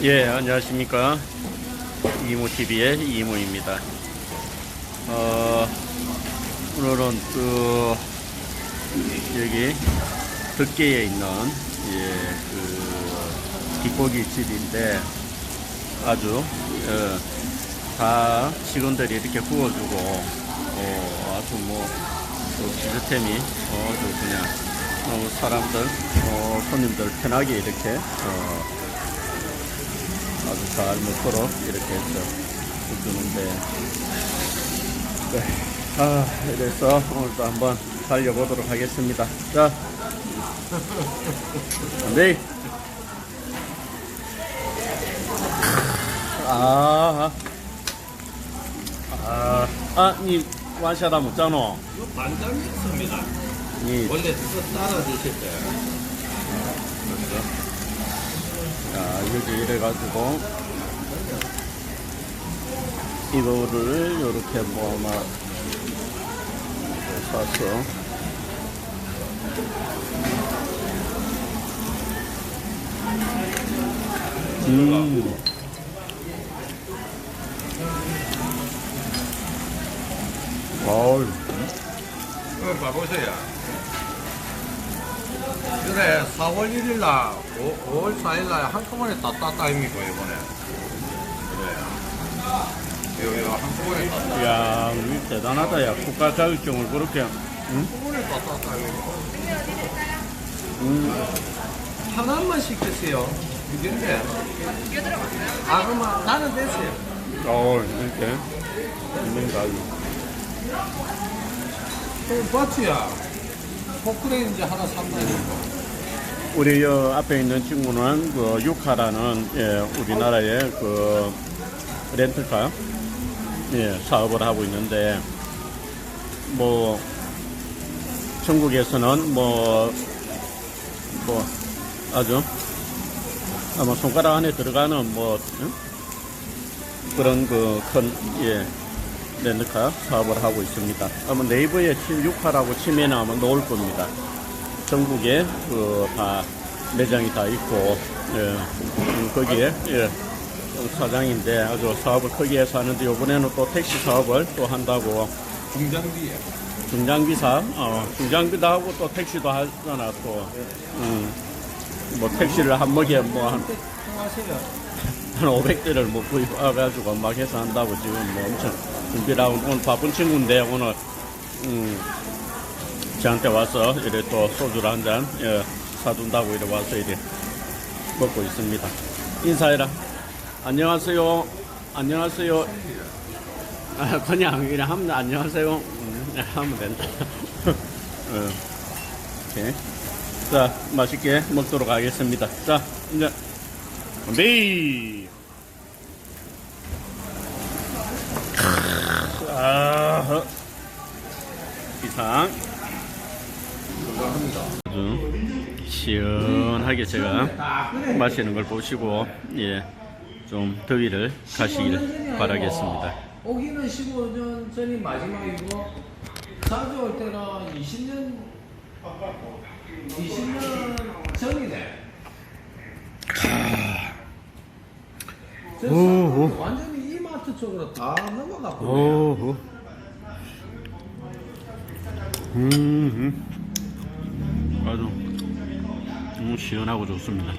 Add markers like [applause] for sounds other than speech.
예, 안녕하십니까. 이모TV의 이모입니다. 어, 오늘은 그, 여기, 덕계에 있는, 예, 그, 뒷고기 집인데, 아주, 어, 다 직원들이 이렇게 구워주고, 어, 아주 뭐, 그 비스템이, 어, 아주 그냥, 어, 사람들, 어, 손님들 편하게 이렇게, 어, 잘 먹도록 이렇게 해서 해주는데 네. 아 이래서 오늘도 한번 달려보도록 하겠습니다 자 네. 아, 아, 아, 니 완샷다 먹잖아. 이거 반장 있습니다. 니, 원래 그거 따라 드실 때. 자, 여기 이래가지고, 이거를 요렇게 뭐, 막, 사서, 음. 어우, 이거 봐보세요. 그래, 4월 1일 날, 5, 월 4일 날 한꺼번에 다 땄다, 입니까, 이번에. 그래요. 한꺼번에 다. 야, 우리 대단하다, 야. 국가 자격증을 그렇게, 응? 한꺼번에 다. 음. 하나만 시켰어요. 이건데. 아, 그러면 나는 됐어요. 어, 이렇게. 있는가, 또 바치야. 포크레인 이제 하나 산다. 우리 여 앞에 있는 친구는 그 유카라는 예, 우리나라의 그 렌트카 예, 사업을 하고 있는데 뭐 전국에서는 뭐 뭐 아주 아마 손가락 안에 들어가는 뭐 응? 그런 그큰 예, 렌트카 사업을 하고 있습니다. 아마 네이버에 76화라고 치면 아마 나올 겁니다. 전국에 그 다 매장이 다 있고 예, 음, 거기에 예, 사장인데 아주 사업을 크게 해서 하는데 이번에는 또 택시 사업을 또 한다고 중장비에. 중장비사 어, 중장비도 하고 또 택시도 하잖아 또 음, 뭐 택시를 한 먹에 뭐한. 한 500대를 뭐 구입해가지고 막 해서 한다고 지금 뭐 엄청 준비를 하고 오늘 바쁜 친구인데 오늘 음, 저한테 와서 이래 또 소주를 한잔 예, 사준다고 이래 와서 이래 먹고 있습니다. 인사해라. 안녕하세요. 안녕하세요. 아, 그냥 그냥 하면 안녕하세요. 음, 하면 된다. [laughs] 어, 오케이. 자, 맛있게 먹도록 하겠습니다. 자, 이제 네. 아, 이상. 아주 시원하게 제가 마시는 걸 보시고, 예, 좀 더위를 가시길 바라겠습니다. 오기는 15년 전이 마지막이고 자주 올 때는 20년 20년 전이네. 저 오, 사람이 완전히 이마트 쪽으로 다 넘어가 버려. 오, 음, 음. 아주 음, 시원하고 좋습니다.